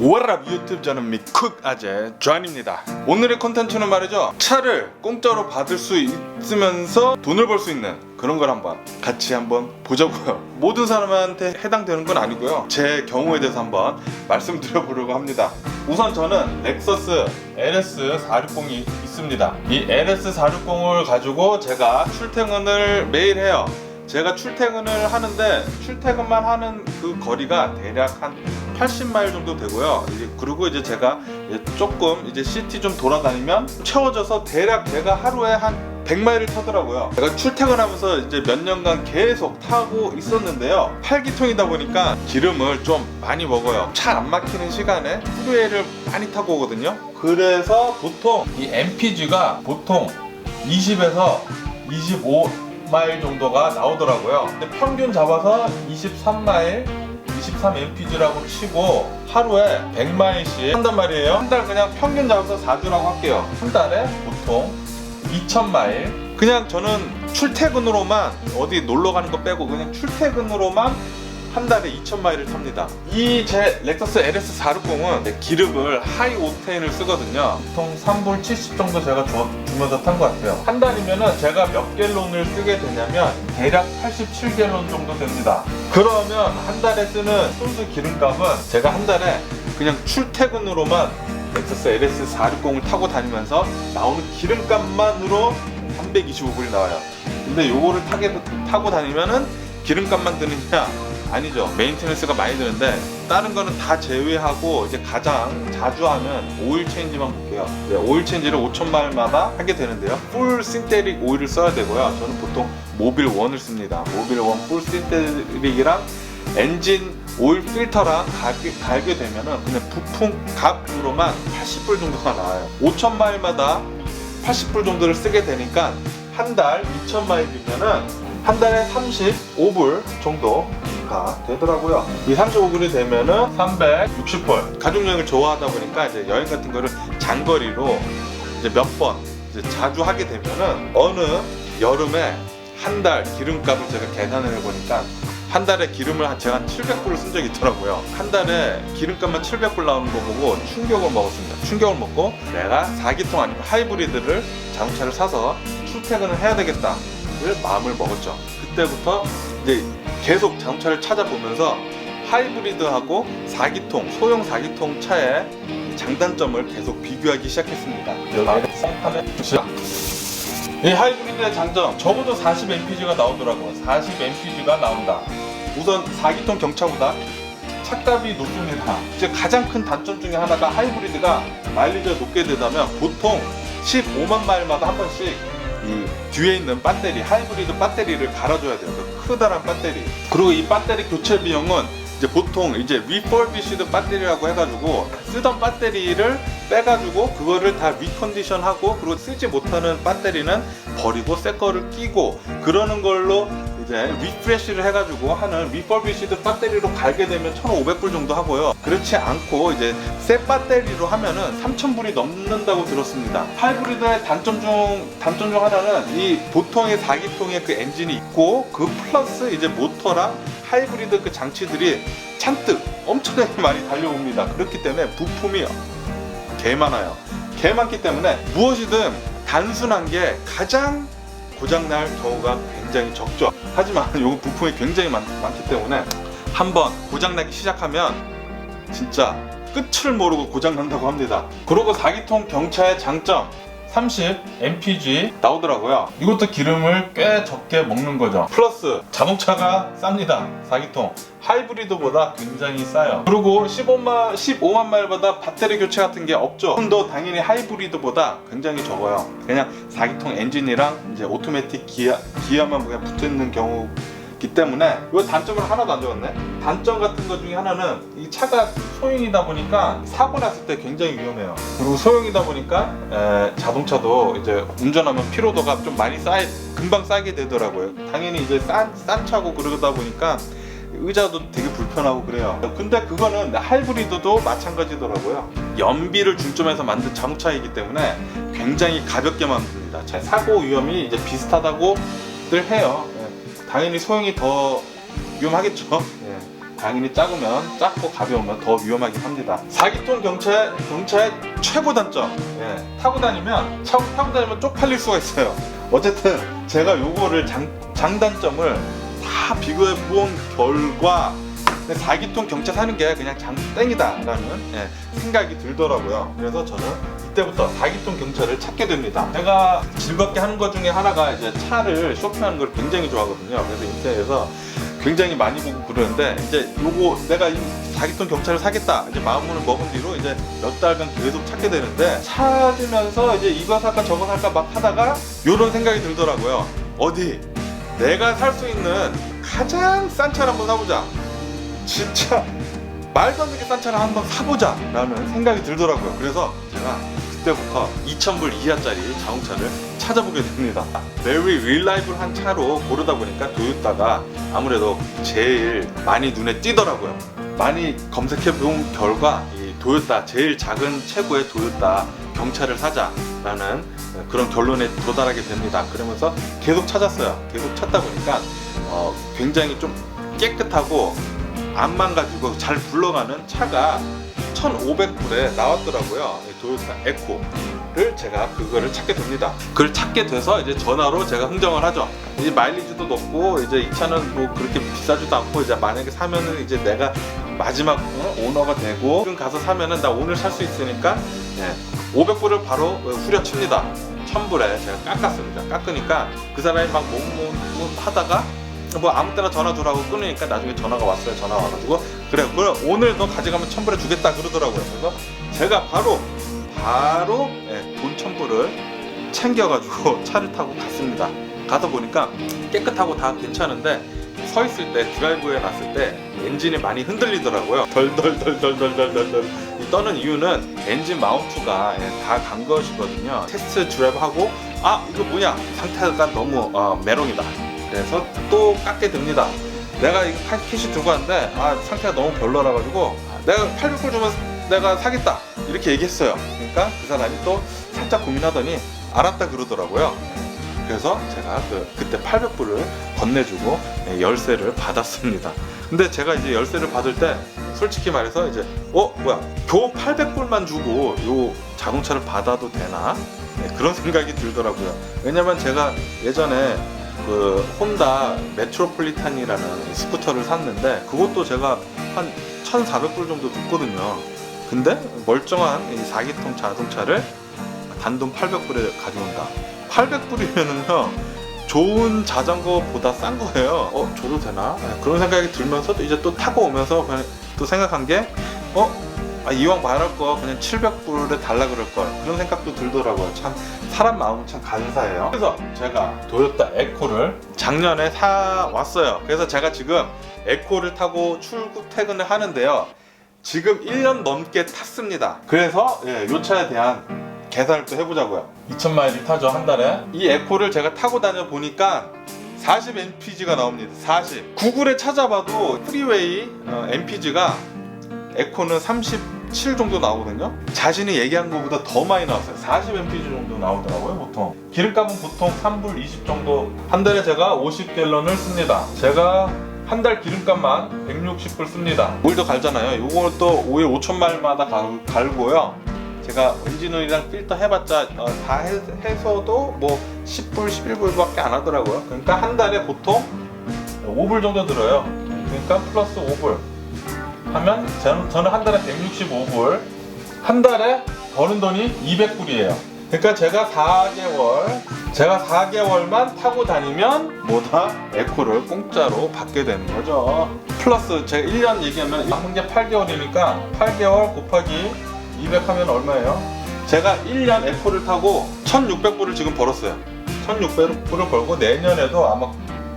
워랍 유튜브 저는 미쿡 아재 존입니다. 오늘의 컨텐츠는 말이죠. 차를 공짜로 받을 수 있으면서 돈을 벌 수 있는 그런 걸 한번 같이 한번 보자고요. 모든 사람한테 해당되는 건 아니고요. 제 경우에 대해서 한번 말씀드려보려고 합니다. 우선 저는 렉서스 LS460이 있습니다. 이 LS460을 가지고 제가 출퇴근을 매일 해요. 제가 출퇴근을 하는데 출퇴근만 하는 그 거리가 대략 한 80마일 정도 되고요. 이제 그리고 이제 제가 조금 이제 시티 좀 돌아다니면 채워져서 대략 제가 하루에 한 100마일을 타더라고요. 제가 출퇴근하면서 이제 몇 년간 계속 타고 있었는데요. 8기통이다 보니까 기름을 좀 많이 먹어요. 차 안 막히는 시간에 후루에를 많이 타고 오거든요. 그래서 보통 이 MPG가 보통 20에서 25 마일 정도가 나오더라고요. 근데 평균 잡아서 23마일 23mpg라고 치고 하루에 100마일씩 한단 말이에요. 한 달 그냥 평균 잡아서 4주라고 할게요. 한 달에 보통 2000마일. 그냥 저는 출퇴근으로만 어디 놀러 가는 거 빼고 그냥 출퇴근으로만 한 달에 2,000마일을 탑니다. 이 제 렉서스 LS460은 기름을 하이 오테인을 쓰거든요. 보통 3불 70 정도 제가 주, 주면서 탄 것 같아요. 한 달이면은 제가 몇 갤론을 쓰게 되냐면 대략 87갤론 정도 됩니다. 그러면 한 달에 쓰는 순수 기름값은 제가 한 달에 그냥 출퇴근으로만 렉서스 LS460을 타고 다니면서 나오는 기름값만으로 325불이 나와요. 근데 요거를 타게, 타고 다니면은 기름값만 드느냐? 아니죠. 메인테너스가 많이 드는데 다른 거는 다 제외하고 이제 가장 자주 하는 오일 체인지만 볼게요. 네, 오일 체인지를 5천 마일마다 하게 되는데요. 풀 신테릭 오일을 써야 되고요. 저는 보통 모빌 원을 씁니다. 모빌 원풀 신테릭이랑 엔진 오일 필터랑 갈게, 갈게 되면은 그냥 부품 값으로만 80불 정도가 나와요. 5천 마일마다 80불 정도를 쓰게 되니까 한 달 2천 마일이면은 한 달에 35불 정도 가 되더라고요. 이 35불이 되면은 360불. 가족 여행을 좋아하다 보니까 이제 여행 같은 거를 장거리로 이제 몇 번 자주 하게 되면은 어느 여름에 한 달 기름값을 제가 계산을 해보니까 한 달에 기름을 한 제가 한 700불을 쓴 적이 있더라고요. 한 달에 기름값만 700불 나오는 거 보고 충격을 먹었습니다. 충격을 먹고 내가 4기통 아니면 하이브리드를 자동차를 사서 출퇴근을 해야 되겠다 를 마음을 먹었죠. 그때부터 이제 계속 자동차를 찾아보면서 하이브리드하고 4기통, 소형 4기통 차의 장단점을 계속 비교하기 시작했습니다. 이 하이브리드의 장점 적어도 40 mpg가 나오더라고요. 40 mpg가 나온다. 우선 4기통 경차보다 차값이 높습니다. 이제 가장 큰 단점 중에 하나가 하이브리드가 마일리지가 높게 되다면 보통 15만 마일마다 한 번씩 이 뒤에 있는 배터리 하이브리드 배터리를 갈아줘야 돼요. 그 크다란 배터리. 그리고 이 배터리 교체 비용은 이제 보통 이제 리퍼비시드 배터리라고 해가지고 쓰던 배터리를 빼가지고 그거를 다 리컨디션하고 그리고 쓰지 못하는 배터리는 버리고 새 거를 끼고 그러는 걸로 이제 리프레시를 해가지고 하는 리퍼비시드 배터리로 갈게 되면 1,500불 정도 하고요. 그렇지 않고 이제 새 배터리로 하면은 3,000불이 넘는다고 들었습니다. 하이브리드의 단점 중 단점 중 하나는 이 보통의 4기통의 그 엔진이 있고 그 플러스 이제 모터랑 하이브리드 그 장치들이 잔뜩 엄청나게 많이 달려옵니다. 그렇기 때문에 부품이 개 많아요. 개 많기 때문에 무엇이든 단순한 게 가장 고장날 경우가 굉장히 적죠. 하지만 이 부품이 굉장히 많, 많기 때문에 한번 고장나기 시작하면 진짜 끝을 모르고 고장난다고 합니다. 그리고 4기통 경차의 장점 30 mpg 나오더라고요. 이것도 기름을 꽤 적게 먹는 거죠. 플러스 자동차가 쌉니다. 4기통 하이브리드보다 굉장히 싸요. 그리고 15만 15만 마일보다 배터리 교체 같은 게 없죠. 도 당연히 하이브리드보다 굉장히 적어요. 그냥 4기통 엔진이랑 이제 오토매틱 기아 기아만 그냥 붙어 있는 경우. 기 때문에 이 단점을 하나도 안 적었네. 단점 같은 것 중에 하나는 이 차가 소형이다 보니까 사고 났을 때 굉장히 위험해요. 그리고 소형이다 보니까 에, 자동차도 이제 운전하면 피로도가 좀 많이 쌓이 금방 쌓이게 되더라고요. 당연히 이제 싼, 싼 차고 그러다 보니까 의자도 되게 불편하고 그래요. 근데 그거는 하이브리드도 마찬가지더라고요. 연비를 중점에서 만든 자동차이기 때문에 굉장히 가볍게 만듭니다. 자, 사고 위험이 이제 비슷하다고들 해요. 예. 당연히 소형이 더 위험하겠죠. 예. 당연히 작으면 작고 가벼우면 더 위험하긴 합니다. 4기통 경차의 경차의 최고 단점. 예, 타고 다니면 차, 타고 다니면 쪽팔릴 수가 있어요. 어쨌든 제가 요거를 장, 장단점을 다 비교해 본 결과 4기통 경차 사는 게 그냥 장땡이다라는 예, 생각이 들더라고요. 그래서 저는 이때부터 4기통 경차를 찾게 됩니다. 제가 즐겁게 하는 것 중에 하나가 이제 차를 쇼핑하는 걸 굉장히 좋아하거든요. 그래서 인터넷에서 굉장히 많이 보고 그러는데 이제 요거 내가 이 4기통 경차를 사겠다 이제 마음을 먹은 뒤로 이제 몇 달간 계속 찾게 되는데 찾으면서 이제 이거 살까 저거 살까 막 하다가 요런 생각이 들더라고요. 어디 내가 살 수 있는 가장 싼 차를 한번 사보자. 진짜 말도 안 되게 싼 차를 한번 사보자 라는 생각이 들더라고요. 그래서 제가 그때부터 2,000불 이하짜리 자동차를 찾아보게 됩니다. very reliable한 차로 고르다 보니까 도요타가 아무래도 제일 많이 눈에 띄더라고요. 많이 검색해 본 결과 이 도요타 제일 작은 최고의 도요타 경차를 사자라는 그런 결론에 도달하게 됩니다. 그러면서 계속 찾았어요. 계속 찾다 보니까 어, 굉장히 좀 깨끗하고 안 망가지고 잘 굴러가는 차가 1,500불에 나왔더라고요. 이 도요타 에코를 제가 그거를 찾게 됩니다. 그걸 찾게 돼서 이제 전화로 제가 흥정을 하죠. 이제 마일리지도 높고 이제 이 차는 뭐 그렇게 비싸지도 않고 이제 만약에 사면은 이제 내가 마지막 어, 오너가 되고 지금 가서 사면은 나 오늘 살 수 있으니까 예, 500불을 바로 후려칩니다. 1000불에 제가 깎았습니다. 깎으니까 그 사람이 막 몸몸 하다가 뭐 아무 때나 전화 주라고 끊으니까 나중에 전화가 왔어요. 전화 와가지고 그래 그럼 오늘 너 가져가면 천불에 주겠다 그러더라고요. 그래서 제가 바로 바로 예, 돈 천불을 챙겨가지고 차를 타고 갔습니다. 가서 보니까 깨끗하고 다 괜찮은데 서 있을 때 드라이브에 놨을 때 엔진이 많이 흔들리더라고요. 덜덜덜덜덜덜덜 이 떠는 이유는 엔진 마운트가 예, 다간 것이거든요. 테스트 드라이브 하고 아 이거 뭐냐 상태가 너무 어, 메롱이다. 그래서 또 깎게 됩니다. 내가 이거 캐시 들고 왔는데 아 상태가 너무 별로라 가지고 내가 800불 주면 내가 사겠다 이렇게 얘기했어요. 그러니까 그 사람이 또 살짝 고민하더니 알았다 그러더라고요. 그래서 제가 그, 그때 800불을 건네주고 예, 열쇠를 받았습니다. 근데 제가 이제 열쇠를 받을 때 솔직히 말해서 이제 어 뭐야 겨우 800불만 주고 요 자동차를 받아도 되나 네, 그런 생각이 들더라고요. 왜냐면 제가 예전에 그 혼다 메트로폴리탄이라는 스쿠터를 샀는데 그것도 제가 한 1,400불 정도 줬거든요. 근데 멀쩡한 이 4기통 자동차를 단돈 800불에 가져온다. 800불이면은요 좋은 자전거보다 싼 거예요. 어 줘도 되나? 네, 그런 생각이 들면서 이제 또 타고 오면서 그냥 또 생각한 게 어? 아, 이왕 말할 거 그냥 700불에 달라 그럴 걸 그런 생각도 들더라고요. 참 사람 마음 참 간사해요. 그래서 제가 도요타 에코를 작년에 사 왔어요. 그래서 제가 지금 에코를 타고 출국 퇴근을 하는데요. 지금 1년 넘게 탔습니다. 그래서 예, 이 차에 대한 계산을 또 해보자고요. 2,000마일이 타죠 한 달에. 이 에코를 제가 타고 다녀 보니까 40 mpg가 나옵니다. 40. 구글에 찾아봐도 프리웨이 어, mpg가 에코는 37 정도 나오거든요. 자신이 얘기한 것보다 더 많이 나왔어요. 40 mpg 정도 나오더라고요, 보통. 기름값은 보통 3불 20 정도. 한 달에 제가 50갤런을 씁니다. 제가 한 달 기름값만 160불 씁니다. 오일도 갈잖아요. 또 오일 5천 마일마다 갈, 갈고요. 제가 엔진오일이랑 필터 해봤자 어, 다 해, 해서도 뭐 10불, 11불밖에 안 하더라고요. 그러니까 한 달에 보통 5불 정도 들어요. 그러니까 플러스 5불. 하면 저는, 저는 한 달에 165불 한 달에 버는 돈이 200불이에요. 그러니까 제가 4개월 제가 4개월만 타고 다니면 뭐다? 에코를 공짜로 받게 되는 거죠. 플러스 제가 1년 얘기하면 한게 8개월이니까 8개월 곱하기 200 하면 얼마예요? 제가 1년 에코를 타고 1600불을 지금 벌었어요. 1600불을 벌고 내년에도 아마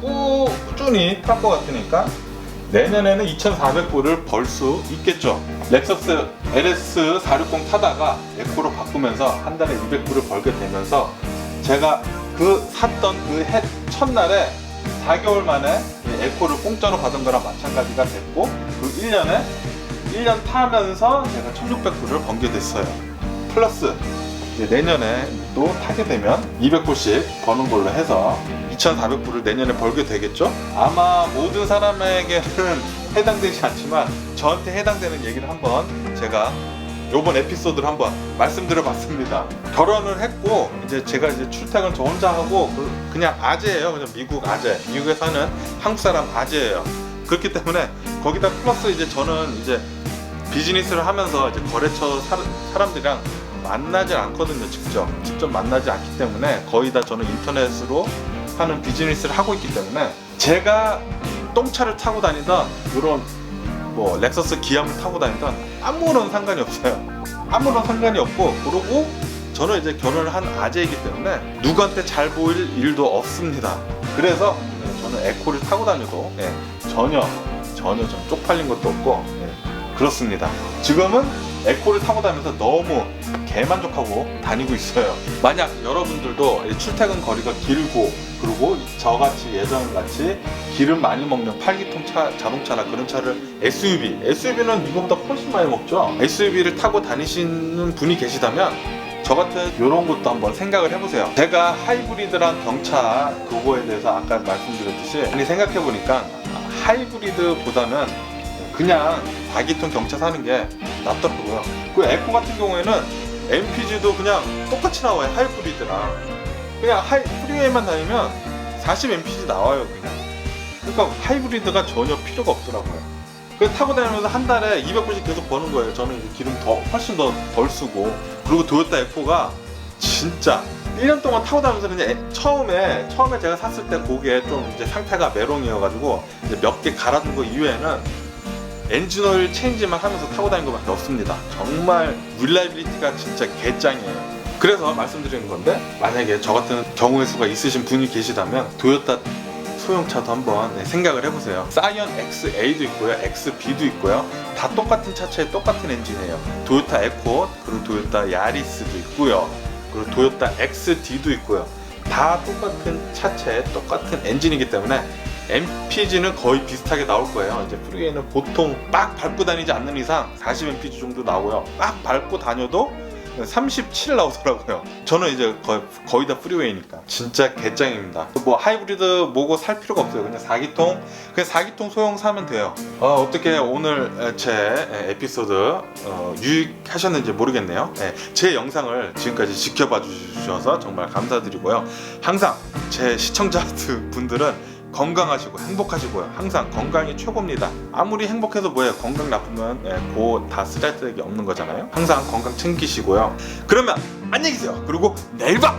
꾸준히 탈 것 같으니까 내년에는 2,400불을 벌 수 있겠죠. 렉서스 LS460 타다가 에코로 바꾸면서 한 달에 200불을 벌게 되면서 제가 그 샀던 그 해, 첫날에 4개월 만에 이 에코를 공짜로 받은 거랑 마찬가지가 됐고 그 1년에 1년 타면서 제가 1,600불을 번게 됐어요. 플러스 이제 내년에 또 타게 되면 200불씩 버는 걸로 해서 2,400불을 내년에 벌게 되겠죠? 아마 모든 사람에게는 해당되지 않지만 저한테 해당되는 얘기를 한번 제가 요번 에피소드를 한번 말씀드려 봤습니다. 결혼을 했고 이제 제가 이제 출퇴근 저 혼자 하고 그- 그냥 아재예요. 그냥 미국 아재. 미국에 사는 한국 사람 아재예요. 그렇기 때문에 거기다 플러스 이제 저는 이제 비즈니스를 하면서 이제 거래처 사, 사람들이랑 만나지 않거든요. 직접 직접 만나지 않기 때문에 거의 다 저는 인터넷으로 하는 비즈니스를 하고 있기 때문에 제가 똥차를 타고 다니던 이런 뭐 렉서스 기아를 타고 다니던 아무런 상관이 없어요. 아무런 상관이 없고 그러고 저는 이제 결혼을 한 아재이기 때문에 누구한테 잘 보일 일도 없습니다. 그래서 네, 저는 에코를 타고 다녀도 예, 전혀 전혀 좀 쪽팔린 것도 없고 예, 그렇습니다. 지금은 에코를 타고 다니면서 너무 개만족하고 다니고 있어요. 만약 여러분들도 이 출퇴근 거리가 길고 그리고 저같이 예전같이 기름 많이 먹는 8기통 차, 자동차나 그런 차를 SUV, SUV는 이거보다 훨씬 많이 먹죠. SUV를 타고 다니시는 분이 계시다면 저 같은 이런 것도 한번 생각을 해보세요. 제가 하이브리드란 경차 그거에 대해서 아까 말씀드렸듯이 아니 생각해 보니까 하이브리드보다는 그냥 4기통 경차 사는 게 낫더라고요. 그 에코 같은 경우에는 MPG도 그냥 똑같이 나와요. 하이 브리드랑 그냥 하이 프리웨이만 다니면 40 MPG 나와요 그냥. 그러니까 하이브리드가 전혀 필요가 없더라고요. 그 타고 다니면서 한 달에 200불씩 계속 버는 거예요. 저는 이제 기름 더 훨씬 더 덜 쓰고 그리고 도요타 에코가 진짜 1년 동안 타고 다니면서 그냥 에- 처음에 처음에 제가 샀을 때 그게 좀 이제 상태가 메롱이어가지고 이제 몇개 갈아둔 거 이외에는 엔진오일 체인지만 하면서 타고 다닌 것밖에 없습니다. 정말 윌라이빌리티가 진짜 개짱이에요. 그래서 말씀드리는 건데 만약에 저 같은 경우의 수가 있으신 분이 계시다면 도요타 소형차도 한번 네, 생각을 해보세요. 사이언 XA도 있고요, XB도 있고요. 다 똑같은 차체에 똑같은 엔진이에요. 도요타 에코, 그리고 도요타 야리스도 있고요. 그리고 도요타 XD도 있고요. 다 똑같은 차체에 똑같은 엔진이기 때문에 MPG는 거의 비슷하게 나올 거예요. 이제 프리웨이는 보통 막 밟고 다니지 않는 이상 40 MPG 정도 나오고요. 막 밟고 다녀도 37 나오더라고요. 저는 이제 거의, 거의 다 프리웨이니까 진짜 개짱입니다. 뭐 하이브리드 뭐고 살 필요가 없어요. 그냥 4기통 그냥 4기통 소형 사면 돼요. 어, 떻게 오늘 제 에피소드 어, 유익하셨는지 모르겠네요. 예, 제 영상을 지금까지 지켜봐 주셔서 정말 감사드리고요. 항상 제 시청자 분들은 건강하시고 행복하시고요. 항상 건강이 최고입니다. 아무리 행복해도 뭐예요? 건강 나쁘면 예, 그다 쓰잘데기 없는 거잖아요. 항상 건강 챙기시고요. 그러면 안녕히 계세요. 그리고 내일 봐.